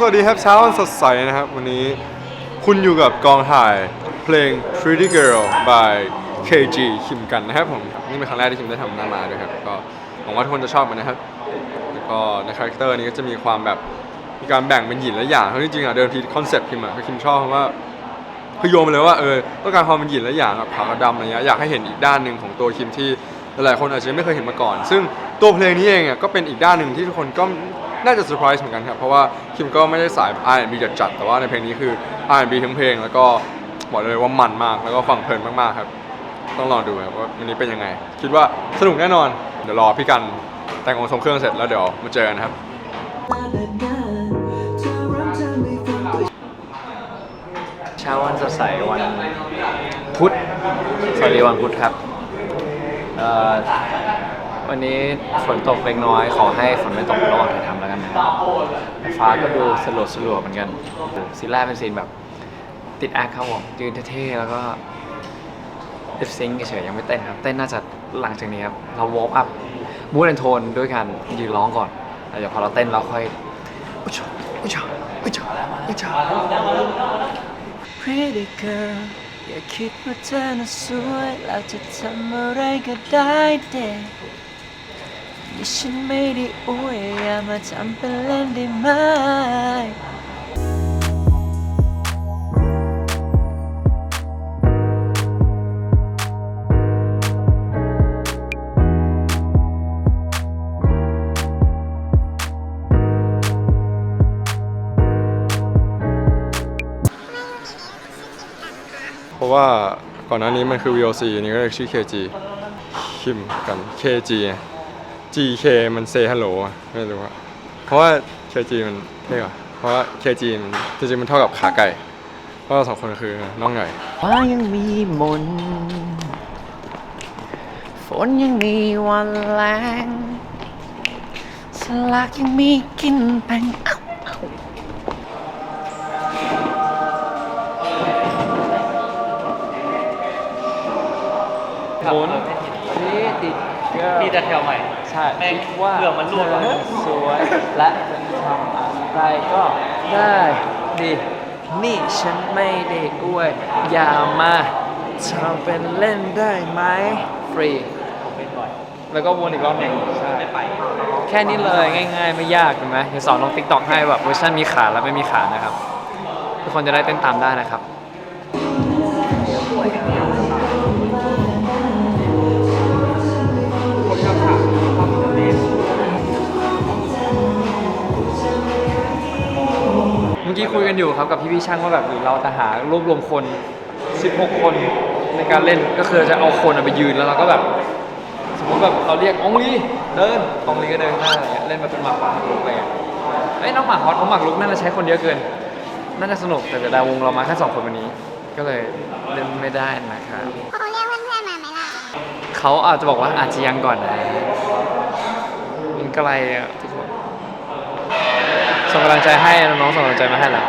สวัสดีครับเช้าวันสดใสนะครับ วันนี้คุณอยู่กับกองถ่ายเพลง Pretty Girl by KG คิมกันนะครับผมนี่เป็นครั้งแรกที่คิมได้ทำหน้ามาด้วยครับก็หวังว่าทุกคนจะชอบมันนะครับแล้วก็ในคาแรคเตอร์นี้ก็จะมีความแบบมีการแบ่งเป็นหยินและหยางเพราะจริงๆอะเดิมทีคอนเซ็ปต์คิมอะคือคิมชอบเพราะว่าคือโยมเลยว่าเออต้องการความเป็นหยินและหยางแบบขาวกับดำอะไรเงี้ยอยากให้เห็นอีกด้านหนึ่งของตัวคิมที่หลายๆคนอาจจะไม่เคยเห็นมาก่อน ซึ่งตัวเพลงนี้เองอะก็เป็นอีกด้านหนึ่งที่ทุกคนก็ น่าจะเซอร์ไพรส์เหมือนกันครับ เพราะว่าคิมก็ไม่ได้สาย R&B จัดๆแต่ว่าในเพลงนี้คือ R&B ทั้งเพลง แล้วก็บอกเลยว่ามันมาก แล้วก็ฟังเพลินมากๆครับ ต้องลองดูครับว่าวันนี้เป็นยังไง คิดว่าสนุกแน่นอน เดี๋ยวรอพี่กันแต่งองค์ทรงเครื่องเสร็จแล้วเดี๋ยวมาเจอกันครับ เช้าวันสดใสวันพุธสวัสดีวันพุธครับเอ่อ วันนี้ฝนตกเล็กน้อย ขอให้ฝนไม่ตกระหว่างถ่ายทำแล้วกันนะฟ้าก็ดูสลัวสลัวเหมือนกันซีนแรกเป็นซีนแบบ ติดแอคครับผมยืนเท่ๆแล้วก็ลิปซิงเฉยๆยังไม่เต้นครับ เต้นน่าจะหลังจากนี้ครับ เราวอร์มอัพมูดแอนโทนด้วยการยืนร้องก่อนแล้วเดี๋ยวพอเราเต้นเราค่อยอุยชอุยชอุยชอุยช Pretty girl อย่าคิดว่าเธอน่ะสวยแล้วจะทำอะไรก็ได้เด็ นี่ฉันไม่ได้อวยอย่ามาทำเป็นเล่นได้ไหมเพราะว่าก่อนหน้านี้มันคือ VOC นนี้ก็เลยชื่อ KG คิมกัน KG ไง GK มัน say hello ไม่รู้อะเพราะว่า KG มันเท่กว่าเพราะว่า KG มันจริงๆมันเท่ากับขาไก่ เพราะเราสองคนคือน้องใหญ่ฟ้ายังมีมนฝนยังมีวันแรงสลากยังมีกินแบ่งเอาเอ้าหมุน มีแต่แถวใหม่ ใช่แม่งว่าเรื่องมันรั่วสวยและทำอะไรก็ได้ดินี่ฉันไม่ได้อวยอย่ามาทำเป็นเล่นได้ไหมฟรีแล้วก็วนอีกรอบหนึ่งใช่แค่นี้เลยง่ายๆ ไม่ยากเห็นไหมเดี๋ยวสอนลงติ๊กต็อกให้แบบเวอร์ชันมีขาและไม่มีขานะครับ ทุกคนจะได้เต้นตามได้นะครับเมื่อกี้คุยกันอยู่ครับกับพี่พี่ๆช่างว่าแบบหรือเราจะหารวบรวมคน 16 คนในการเล่นก็คือจะเอาคนอะไปยืนแล้วเราก็แบบ สมมติแบบเราเรียกอองลีเดินอองลีก็เดินหน้าอะไรเงี้ยเล่นมาเป็นหมากหมากรุกอะไรเงี้ยเอ้ยน้องหมากฮอตน้องหมากรุกน่าจะใช้คนเยอะเกินน่าจะสนุกแต่เดี๋ยวดาวงเรามาแค่สองคนวันนี้ ก็เลยเล่นไม่ได้นะครับเขาเรียกเพื่อนๆมาไหมล่ะเขาอาจจะบอกว่าอาจจะยังก่อนนะมันไกลอะทุกคน ส่งกำลังใจให้น้องๆส่งกำลังใจมาให้แล้ว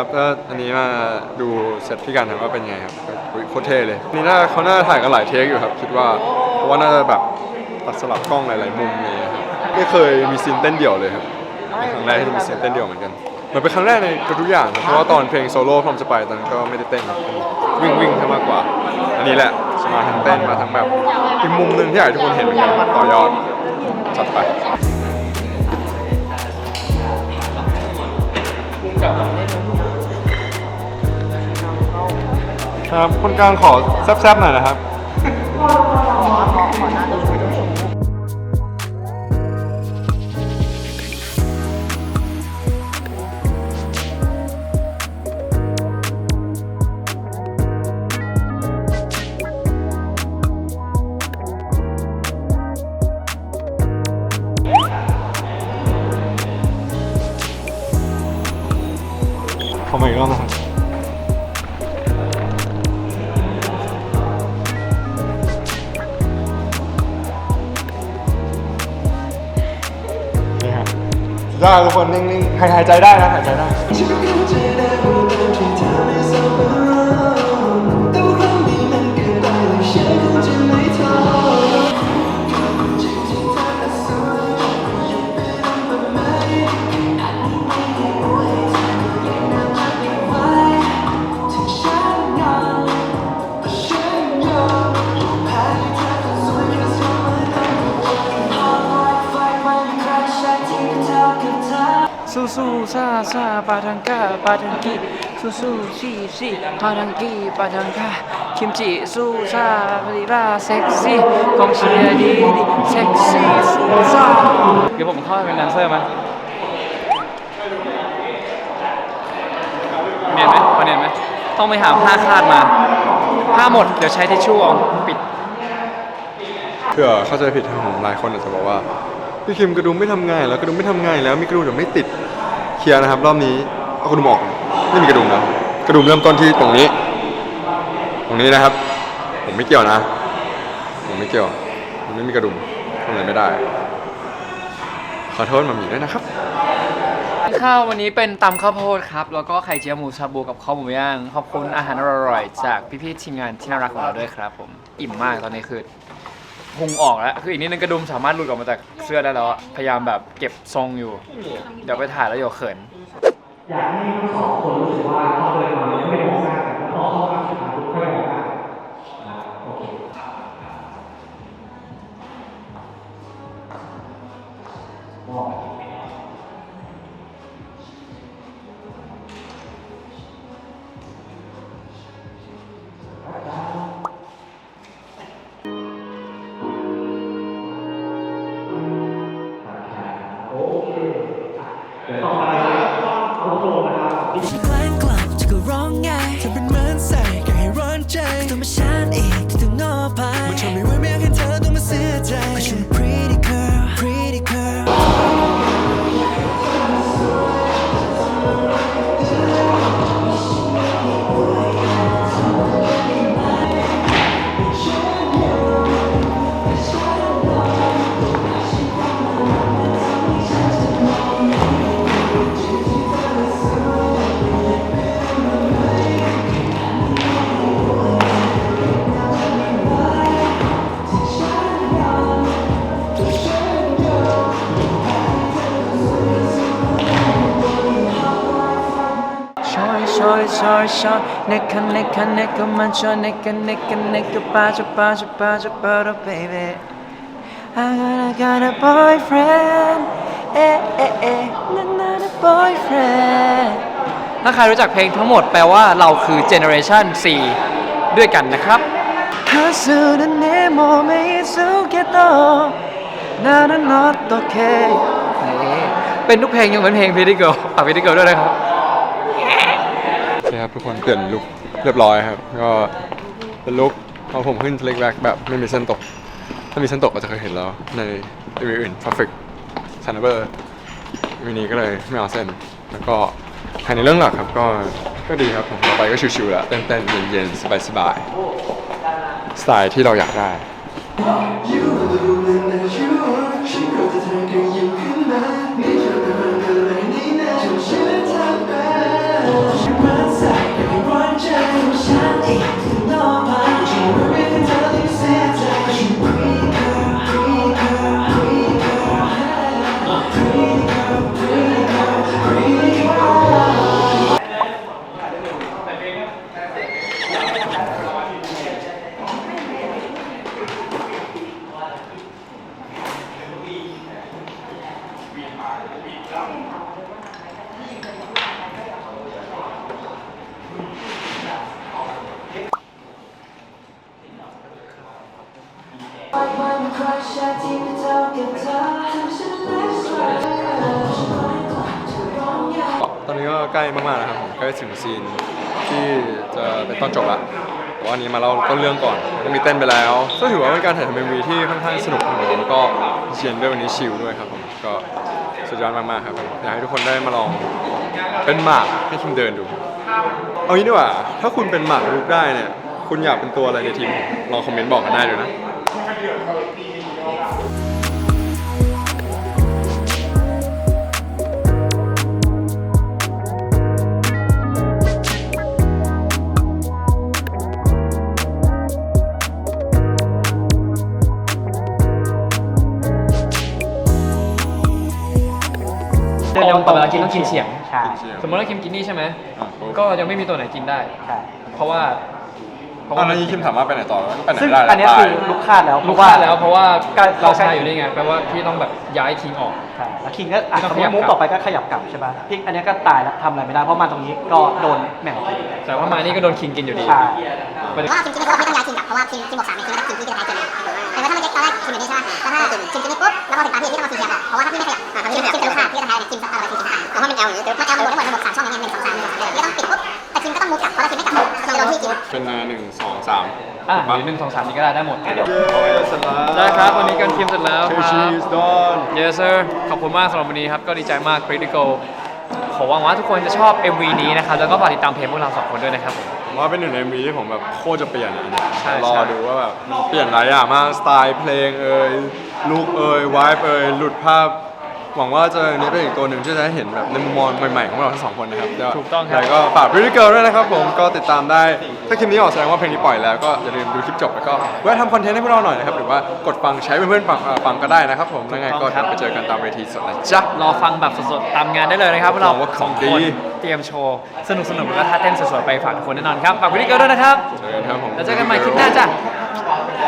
ครับก็อันนี้มาดูเซตพี่กันครับว่าเป็นไงครับก็โคตรเท่เลยนี่น่าเขาน่าถ่ายกันหลายเทคอยู่ครับ คิดว่าเพราะว่าน่าจะแบบตัดสลับกล้องหลายๆมุมเลยครับ ไม่เคยมีซีนเต้นเดี่ยวเลยครับเป็นครั้งแรกที่มีซีนเต้นเดี่ยวเหมือนกันเหมือนเป็นครั้งแรกในทุกๆอย่างเพราะว่าตอนเพลงโซโล่พร้อมจะไปตอนนั้นก็ไม่ได้เต้นครับวิ่งวิ่งๆแค่มากกว่า อันนี้แหละจะมาทั้งเต้นมาทั้งแบบอีกมุมหนึ่งที่อยากให้ทุกคนเห็นเหมือนกันต่อยอดจัดไปครับคนกลางขอแซบๆหน่อยนะครับ อมาอีกรอบนะครับนี่ครับได้ทุกคนนิ่งๆหายหายใจได้นะหายใจได้ สู้สู้ซาซาปาทังกาปาทังกีสู้สู้ชีชีปาทังกีปาทังกาคิมจิสู้ซาปริราเซ็กซี่กองเชียร์ดีดีเซ็กซี่สู้ซาเดี๋ยวผมเข้าไปเป็นแดนเซอร์ไหมเนียนไหมพอเนียนไหมต้องไปหาผ้าคาดมาผ้าหมดเดี๋ยวใช้ทิชชู่เอาปิดเผื่อเข้าใจผิดทางผมหลายคนอาจจะบอกว่า พี่คิมกระดุมไม่ทำงานแล้วกระดุมไม่ทำงานแล้วมีกระดุมแต่ไม่ติดเคลียร์นะครับ รอบนี้เอากระดุมออกไม่มีกระดุมแล้วกระดุมเริ่มต้นที่ตรงนี้ ตรงนี้นะครับ ผมไม่เกี่ยวนะ ผมไม่เกี่ยวมันไม่มีกระดุมทำอะไรไม่ได้ ขอโทษมามีด้วยนะครับข้าววันนี้เป็นตำข้าวโพดครับ แล้วก็ไข่เจียวหมูชาบูกับข้าวหมูย่าง ขอบคุณอาหารอร่อยๆจากพี่ๆทีมงานที่น่ารักของเราด้วยครับ ผม อิ่มมากตอนนี้คือ พุงออกแล้ว คืออีกนิดนึงกระดุมสามารถหลุดออกมาจากเสื้อได้แล้วอะพยายามแบบเก็บทรงอยู่ เดี๋ยวไปถ่ายแล้วเดี๋ยวเขิน อยากให้ทั้งสองคนรู้สึกว่าเขาเดินมาไม่ได้มองหน้ากันแล้วพอเข้ามาสุดท้าย ชอนะคะนะคะนะคะมันชอนะคะ baby I got I got a boyfriend เอ๊ะเอ๊ boyfriend ถ้าใครรู้จักเพลงทั้งหมดแปลว่าเราคือเจเนอเรชัน4ด้วยกันนะครับหาสื่อนั้นเนโมไม่สู้แค่นั่นนอตโอเคเป็นทุกเพลงยังเป็นเพลงพีดี้เกิลฝากพีดี้เกิลด้วยนะครับ ครับทุกคนเปลี่ยนลุคเรียบร้อยครับ ก็เป็นลุคเอาผมขึ้นเล็กแบ็กแบบไม่มีเส้นตก ถ้ามีเส้นตกก็จะเคยเห็นแล้วในรีวิวอื่น Perfect s a n a b e r วินี้ก็เลยไม่เอาเส้น แล้วก็ภายในเรื่องหลักครับก็ก็ดีครับผมต่อไปก็ชิวๆแล้วเต้นๆเย็นๆสบายๆสไตล์ที่เราอยากได้ One crush, I didn't talk and talk. ตอนนี้ก็ใกล้มากๆแล้วครับผมใกล้ถึงซีนที่จะเป็นตอนจบละแต่ว่าอันนี้มาเราต้นเรื่องก่อนก็มีเต้นไปแล้วก็ถือว่าเป็นการถ่ายทำเอ็มวีที่ค่อนข้างสนุกครับผมแล้วก็เชียนด้วยวันนี้ชิลด้วยครับผมก็สุดยอดมากๆครับผมอยากให้ทุกคนได้มาลองเป็นหมากให้คิมเดินดู เอางี้ดีกว่า ถ้าคุณเป็นหมากรุกได้เนี่ย คุณอยากเป็นตัวอะไรในทีม ลองคอมเมนต์บอกกันได้ด้วยนะ นต่อเวลากินต้องกินเฉียง ใช่สมมติว่าคิมกินนี่ใช่ไหม อะปุ๊บ ก็ยังไม่มีตัวไหนกินได้ ใช่ เพราะว่า เพราะตอว่านนั้นยี่คิมถามว่าไปไหนต่อแล้วไปไหนซึ่งได้อันเนี้ยตาคืยอลูกคาดแล้วลูกค้าแล้วเพราะว่าการเราชนะอยู่นี่ไงแปลว่าพี่ต้องแบบย้ายคิงออก ใช่แล้วคิงก็อะต้สอมงมขยับติมุกกลับต่อไปก็ขยับกลับใช่ป่ะพี่อันเนี้ยก็ตายแล้วทำอะไรไม่ได้เพราะมันตรงนี้ก็โดนแมวกินแต่ว่ามานี่ก็โดนคิงกินอยู่ดี ใช่ประเด็นว่าคิมกินนี่เพราะว่าพี่ต้องย้ายคิมกลับเพราะว่าคิมคิมบอกสามเนี่ยคิมก็กินพี่จะแพ้คิมแต่ว่าถ้ามันจะ ตอนแรกคิมอยู่นี่ใช่ไหมแล้วถ้าคิมกินนี่ปุ๊บแล้วพอถึงตาพี่พี่ต้องมาคิมแทนเพราะว่าถ้าพี่ไม่ขยับอ่าคิมคิมจะรู้ค่าพี่จะแพ้คิมอะไรคิมจะแพ้เพราะว่ามันแอลอย่างนี้มันแอลหมดทั้งหมดมันบอกสามช่องอย่างเงี้ยหนึ่งสองสามหนึ่งสองสามพี่ต้องปิดปุ๊บแต่คิมก็ต้องมุกกลับเพราะถ้าคิมไม่กลับมันจะโดนพี่กินเป็นนาหนึ่งสองสามอะหรือหนึ่งสองสามนี่ก็ได้ได้หมดเย้เสร็จแล้วได้ครับวันนี้การทีมเสร็จแล้วคเครัชีบสดอน Yes sir ขอบคุณมากสำหรับวันนี้ครับก็ดีใจมาก Critical ขอหวังว่าทุกคนจะชอบ MV นี้นะครับแล้วก็ฝากติดตามเพลงพวกเราสองคนด้วยนะครับผม ผมว่าเป็นหนึ่งในมีที่ผมแบบโคตรจะเปลี่ยนอะใช่รอใช่ ดูว่าแบบมันเปลี่ยนหลายอย่างมากสไตล์เพลงเอ่ยลุคเอ่ยวายเอ่ยหลุดภาพ หวังว่าจะนี้เป็นอีกตัวหนึ่งที่จะให้เห็นแบบในมุมมองใหม่ๆของเราทั้งสองคนนะครับเดี๋ยวถูกต้องครับ แล้วก็ฝาก Pretty Girl ด้วยนะครับผมก็ติดตามได้ ถ้าคลิปนี้ออกแสดงว่าเพลงนี้ปล่อยแล้วก็อย่าลืมดูคลิปจบแล้วก็แวะทำคอนเทนต์ให้พวกเราหน่อยนะครับหรือว่ากดฟังใช้เป็นเพื่อนฟังเอ่อฟังก็ได้นะครับผมแล้วไงก็ไปเจอกันตามเวทีสดนะจ๊ะ รอฟังแบบสดๆ ตามงานได้เลยนะครับพวกเราหวังว่าสขอองงคดีนเตรียมโชว์ สนุกๆแล้วก็ท่าเต้นสดๆ ไปฝากทุกคนแน่นอนครับ ฝากวิดีโอด้วยนะครับ เจอกันครับผม แล้วเจอกันใหม่คลิปหน้าจ้ะบ